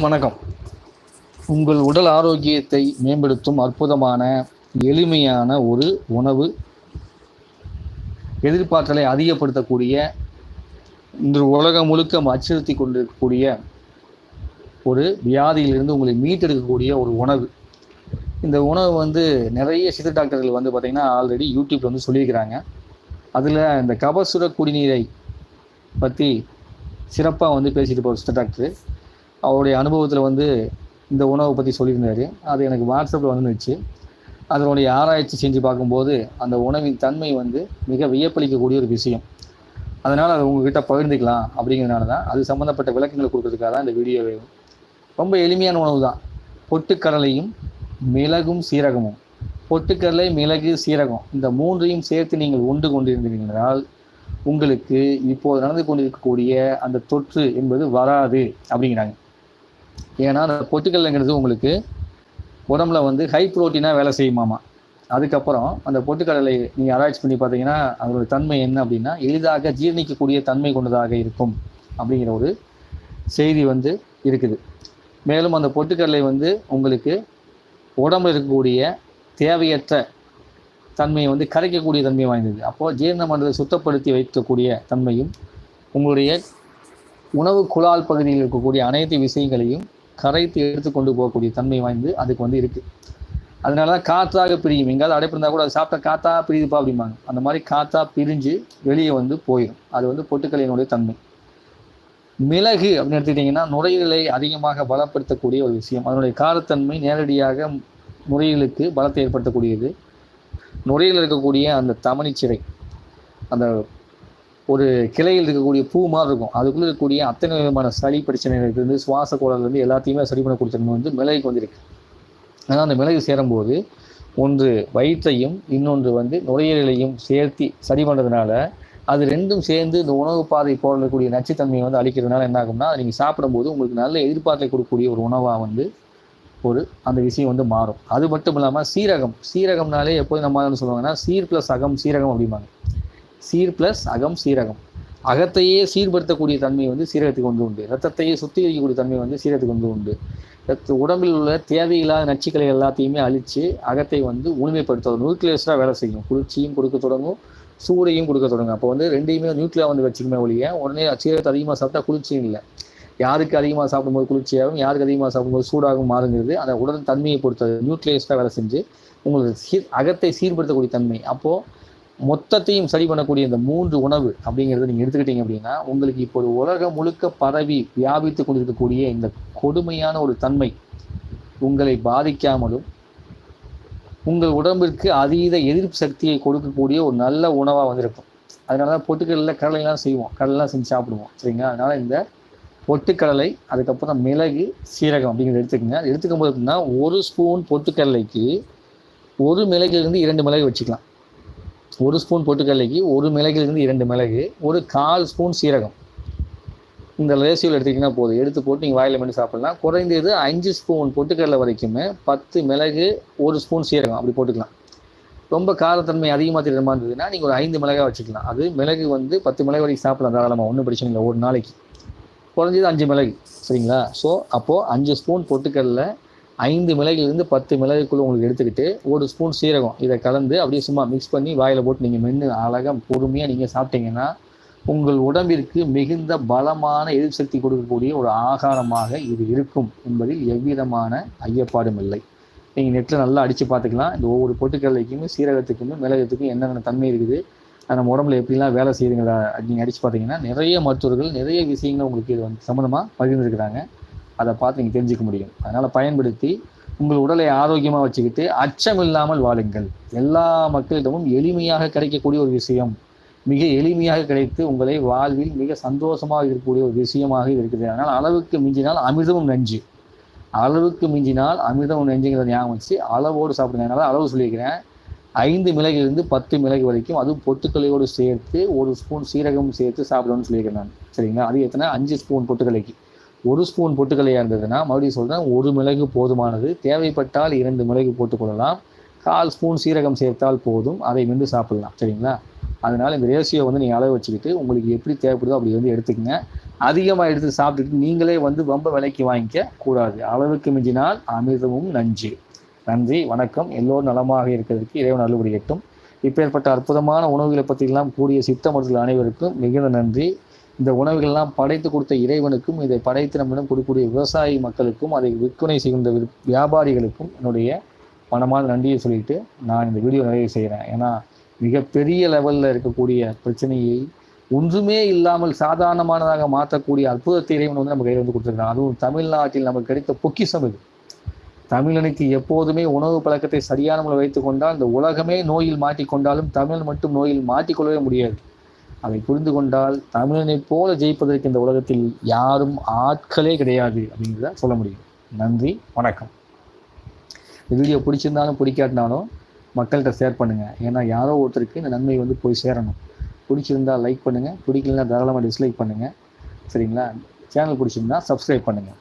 வணக்கம். உங்கள் உடல் ஆரோக்கியத்தை மேம்படுத்தும் அற்புதமான எளிமையான ஒரு உணவு எதிர்பார்த்தலை அதிகப்படுத்தக்கூடிய இந்த உலகம் முழுக்க அச்சுறுத்தி கொண்டிருக்கக்கூடிய ஒரு வியாதியிலிருந்து உங்களை மீட்டெடுக்கக்கூடிய ஒரு உணவு. இந்த உணவு வந்து நிறைய சித்த டாக்டர்கள் வந்து பார்த்திங்கன்னா ஆல்ரெடி யூடியூப்ல வந்து சொல்லியிருக்கிறாங்க. அதில் இந்த கபசுர குடிநீரை பற்றி சிறப்பாக வந்து பேசிட்டு போகிற சித்த டாக்டர் அவருடைய அனுபவத்தில் வந்து இந்த உணவை பற்றி சொல்லியிருந்தாரு. அது எனக்கு வாட்ஸ்அப்பில் வந்துருச்சு அதனுடைய ஆராய்ச்சி செஞ்சு பார்க்கும்போது அந்த உணவின் தன்மை வந்து மிக வியப்பளிக்கக்கூடிய ஒரு விஷயம். அதனால் அதை உங்ககிட்ட பகிர்ந்துக்கலாம் அப்படிங்கிறனால தான் அது சம்மந்தப்பட்ட விளக்கங்களை கொடுக்கறதுக்காக தான் இந்த வீடியோவே ரொம்ப எளிமையான உணவு தான். பொட்டுக்கடலையும் மிளகும் சீரகமும். பொட்டுக்கடலை மிளகு சீரகம் இந்த மூன்றையும் சேர்த்து நீங்கள் உண்டு கொண்டிருந்தீர்கள் உங்களுக்கு இப்போது நடந்து கொண்டிருக்கக்கூடிய அந்த தொற்று என்பது வராது அப்படிங்கிறாங்க. ஏன்னா அந்த பொட்டுக்கடலைங்கிறது உங்களுக்கு உடம்புல வந்து ஹை ப்ரோட்டீனாக வேலை செய்யுமாமா அதுக்கப்புறம் அந்த பொட்டுக்கடலை நீங்கள் ஆராய்ச்சி பண்ணி பார்த்தீங்கன்னா அதோட தன்மை என்ன அப்படின்னா எளிதாக ஜீரணிக்கக்கூடிய தன்மை கொண்டதாக இருக்கும் அப்படிங்கிற ஒரு செய்தி வந்து இருக்குது. மேலும் அந்த பொட்டுக்கடலை வந்து உங்களுக்கு உடம்புல இருக்கக்கூடிய தேவையற்ற தன்மையை வந்து கரைக்கக்கூடிய தன்மை வாய்ந்தது. அப்போது ஜீரண மண்டலத்தை சுத்தப்படுத்தி வைக்கக்கூடிய தன்மையும் உங்களுடைய உணவு குழால் பகுதியில் இருக்கக்கூடிய அனைத்து விஷயங்களையும் கரைத்து எடுத்து கொண்டு போகக்கூடிய தன்மை வாய்ந்து அதுக்கு வந்து இருக்குது அதனால தான் காற்றாக பிரியும். எங்காவது அடைப்பிருந்தா கூட அது சாப்பிட்டா காத்தா பிரியுதுப்பா அப்படிம்பாங்க. அந்த மாதிரி காத்தா பிரிஞ்சு வெளியே வந்து போயிடும் அது வந்து பொட்டுக்கலையினுடைய தன்மை. மிளகு அப்படின்னு எடுத்துக்கிட்டிங்கன்னா நுரையீரலை அதிகமாக பலப்படுத்தக்கூடிய ஒரு விஷயம். அதனுடைய காரத்தன்மை நேரடியாக நுரையீரலுக்கு பலத்தை ஏற்படுத்தக்கூடியது. நுரையில் இருக்கக்கூடிய அந்த தமனிச்சிறை அந்த ஒரு கிளையில் இருக்கக்கூடிய பூ மாதிரி இருக்கும். அதுக்குள்ளே இருக்கக்கூடிய அத்தனை விதமான சளி பிரச்சனைகளிலிருந்து சுவாச கோளாறுலேருந்து எல்லாத்தையுமே சரி பண்ணக்கூடிய தன்மை வந்து மிளகுக்கு வந்திருக்கு. ஆனால் அந்த மிளகு சேரும்போது ஒன்று வயிற்றையும் இன்னொன்று வந்து நுரையீரலையும் சேர்த்து சரி பண்ணுறதுனால அது ரெண்டும் சேர்ந்து இந்த உணவு பாதை போடக்கூடிய நச்சுத்தன்மையை வந்து அழிக்கிறதுனால என்ன ஆகும்னா நீங்கள் சாப்பிடும்போது உங்களுக்கு நல்ல எதிர்பார்த்தை கொடுக்கக்கூடிய ஒரு உணவாக வந்து ஒரு அந்த விஷயம் வந்து மாறும். அது மட்டும் இல்லாமல் சீரகம் சீரகம்னாலே எப்போதும் நம்ம சொல்லுவாங்கன்னா சீர் ப்ளஸ் அகம் சீரகம் அப்படிம்பாங்க. சீர் ப்ளஸ் அகம் சீரகம். அகத்தையே சீர்படுத்தக்கூடிய தன்மை வந்து சீரகத்துக்கு வந்து உண்டு. ரத்தத்தையே சுத்திகரிக்கக்கூடிய தன்மை வந்து சீரகத்துக்கு வந்து உண்டு. ரத்த உடம்பில் உள்ள தேவையில்லாத நச்சுக்களை எல்லாத்தையுமே அழித்து அகத்தை வந்து உண்மைப்படுத்தும் நியூக்ளியஸாக வேலை செய்யும். குளிர்ச்சியும் கொடுக்க தொடங்கும். சூடையும் கொடுக்க தொடங்கும். அப்போ வந்து ரெண்டையுமே நியூக்ளியா வந்து வச்சுக்குமே ஒழிய உடனே சீரகத்தை அதிகமாக சாப்பிட்டா குளிர்ச்சியும் இல்லை. யாருக்கு அதிகமாக சாப்பிடும்போது குளிர்ச்சியாகவும் யாருக்கு அதிகமாக சாப்பிடும்போது சூடாகவும் மாறுங்கிறது அந்த உடல் தன்மையை பொறுத்தது. நியூக்ளியஸாக வேலை செஞ்சு உங்களுக்கு சீர் அகத்தை சீர்படுத்தக்கூடிய தன்மை. அப்போது மொத்தத்தையும் சரி பண்ணக்கூடிய இந்த மூன்று உணவு அப்படிங்கிறத நீங்கள் எடுத்துக்கிட்டீங்க அப்படின்னா உங்களுக்கு இப்போது உலகம் முழுக்க பரவி வியாபித்து கொண்டிருக்கக்கூடிய இந்த கொடுமையான ஒரு தன்மை உங்களை பாதிக்காமலும் உங்கள் உடம்பிற்கு அதீத எதிர்ப்பு சக்தியை கொடுக்கக்கூடிய ஒரு நல்ல உணவாக வந்திருக்கும். அதனால தான் பொட்டுக்கடலில் கடலைலாம் செய்வோம். கடலைலாம் செஞ்சு சாப்பிடுவோம். சரிங்களா? அதனால் இந்த பொட்டுக்கடலை அதுக்கப்புறம் மிளகு சீரகம் அப்படிங்கிறத எடுத்துக்கோங்க. அது எடுத்துக்கும் போது ஒரு ஸ்பூன் பொட்டுக்கடலைக்கு ஒரு மிளகுலேருந்து இரண்டு மிளகு வச்சுக்கலாம். ஒரு ஸ்பூன் பொட்டுக்கடலைக்கு ஒரு மிளகுலேருந்து இரண்டு மிளகு ஒரு கால் ஸ்பூன் சீரகம். இந்த ரேசியோவில் எடுத்துக்கிட்டிங்கன்னா போதும். எடுத்து போட்டு நீங்கள் வாயில் மட்டும் சாப்பிட்லாம் குறைந்தது அஞ்சு ஸ்பூன் பொட்டுக்கடலை வரைக்குமே பத்து மிளகு ஒரு ஸ்பூன் சீரகம் அப்படி போட்டுக்கலாம். ரொம்ப காரத்தன்மை அதிகமாக தெரியுற இருந்ததுன்னா நீங்கள் ஒரு ஐந்து மிளகாய் வச்சுக்கலாம். அது மிளகு வந்து பத்து மிளகு வரைக்கும் சாப்பிடலாம் தாராளமாக ஒன்றும் பிரச்சனை இல்லை. ஒரு நாளைக்கு. குறைஞ்சது அஞ்சு மிளகு. சரிங்களா? ஸோ அப்போது அஞ்சு ஸ்பூன் பொட்டுக்கடலை ஐந்து மிளகிலிருந்து பத்து மிளகுக்குள்ளே உங்களுக்கு எடுத்துக்கிட்டு ஒரு ஸ்பூன் சீரகம். இதை கலந்து அப்படியே சும்மா மிக்ஸ் பண்ணி வாயில் போட்டு நீங்கள் மென்று அழகாக பொறுமையாக நீங்கள் சாப்பிட்டீங்கன்னா உங்கள் உடம்பிற்கு மிகுந்த பலமான எதிர்ப்பு சக்தி கொடுக்கக்கூடிய ஒரு ஆகாரமாக இது இருக்கும் என்பதில் எவ்விதமான ஐயப்பாடும் இல்லை. நீங்கள் நெட்டில் நல்லா அடித்து பார்த்துக்கலாம். இந்த ஒவ்வொரு பொட்டுக்கடலைக்குமே சீரகத்துக்குமே மிளகத்துக்கும் என்னென்ன தன்மை இருக்குது நம்ம உடம்புல எப்படிலாம் வேலை செய்யுதுங்கிறத நீங்கள் அடித்து பார்த்தீங்கன்னா நிறைய மருத்துவர்கள் நிறைய விஷயங்கள் உங்களுக்கு இது வந்து சம்மந்தமாக பகிர்ந்துருக்கிறாங்க. அதை பார்த்து நீங்கள் தெரிஞ்சுக்க முடியும். அதனால் பயன்படுத்தி உங்கள் உடலை ஆரோக்கியமாக வச்சுக்கிட்டு அச்சம் இல்லாமல் வாழுங்கள். எல்லா மக்களிடமும் எளிமையாக கிடைக்கக்கூடிய ஒரு விஷயம். மிக எளிமையாக கிடைத்து உங்களை வாழ்வில் மிக சந்தோஷமாக இருக்கக்கூடிய ஒரு விஷயமாக இருக்குது. அதனால் அளவுக்கு மிஞ்சினால் அமிர்தமும் நஞ்சு. அளவுக்கு மிஞ்சினால் அமிர்தமும் நஞ்சுங்கிறத ஞாபகம் வச்சு அளவோடு சாப்பிடுங்க. அளவு சொல்லியிருக்கிறேன். ஐந்து மிளகிலிருந்து பத்து மிளகு வரைக்கும் அதுவும் பொட்டுக்கலையோடு சேர்த்து ஒரு ஸ்பூன் சீரகம் சேர்த்து சாப்பிடணும்னு சொல்லியிருக்கேன் நான். சரிங்களா? அது எத்தனை? அஞ்சு ஸ்பூன் பொட்டுக்கலைக்கு ஒரு ஸ்பூன் பொட்டுக்கலையாக இருந்ததுன்னா மறுபடியும் சொல்கிறேன் ஒரு மிளகு போதுமானது. தேவைப்பட்டால் இரண்டு மிளகு போட்டுக்கொள்ளலாம். கால் ஸ்பூன் சீரகம் சேர்த்தால் போதும். அதை மென்று சாப்பிடலாம். சரிங்களா? அதனால் இந்த ரேஷியோ வந்து நீங்கள் அளவு வச்சுக்கிட்டு உங்களுக்கு எப்படி தேவைப்படுதோ அப்படி வந்து எடுத்துக்கங்க. அதிகமாக எடுத்து சாப்பிட்டுட்டு நீங்களே வந்து ரொம்ப விலைக்கு வாங்கிக்க கூடாது. அளவுக்கு மிஞ்சினால் அமிர்தமும் நஞ்சு. நன்றி வணக்கம். எல்லோரும் நலமாக இருக்கிறதுக்கு இறைவன் அருள் எட்டும் இப்பேற்பட்ட அற்புதமான உணவுகளை பற்றியெல்லாம் கூடிய சித்த மருத்துவ அனைவருக்கும் மிகுந்த நன்றி. இந்த உணவுகள்லாம் படைத்து கொடுத்த இறைவனுக்கும் இதை படைத்து நம்மிடம் கொடுக்கக்கூடிய விவசாயி மக்களுக்கும் அதை விற்பனை செய்கின்ற வியாபாரிகளுக்கும் என்னுடைய மனமான நன்றியை சொல்லிட்டு நான் இந்த வீடியோ நிறைவு செய்கிறேன் ஏன்னா மிகப்பெரிய லெவலில் இருக்கக்கூடிய பிரச்சனையை ஒன்றுமே இல்லாமல் சாதாரணமானதாக மாற்றக்கூடிய அற்புதத்தை இறைவன் வந்து நம்ம கையில் வந்து கொடுத்துருக்கான் அதுவும் தமிழ்நாட்டில் நமக்கு கிடைத்த பொக்கிசம் இது. தமிழனுக்கு எப்போதுமே உணவு பழக்கத்தை சரியான முறையில் வைத்துக்கொண்டால் இந்த உலகமே நோயில் மாட்டிக்கொண்டாலும் தமிழ் மட்டும் நோயில் மாட்டிக்கொள்ளவே முடியாது. அதை புரிந்து கொண்டால் தமிழனைப் போல ஜெயிப்பதற்கு இந்த உலகத்தில் யாரும் ஆட்களே கிடையாது அப்படிங்கிறத சொல்ல முடியும். நன்றி வணக்கம். வீடியோ பிடிச்சிருந்தாலும் பிடிக்காட்டினாலும் மக்கள்கிட்ட ஷேர் பண்ணுங்கள் ஏன்னா யாரோ ஒருத்தருக்கு இந்த நன்மை வந்து போய் சேரணும். பிடிச்சிருந்தா லைக் பண்ணுங்கள் பிடிக்கலன்னா தாராளமாக டிஸ்லைக் பண்ணுங்கள் சரிங்களா? சேனல் பிடிச்சிருந்தா சப்ஸ்கிரைப் பண்ணுங்கள்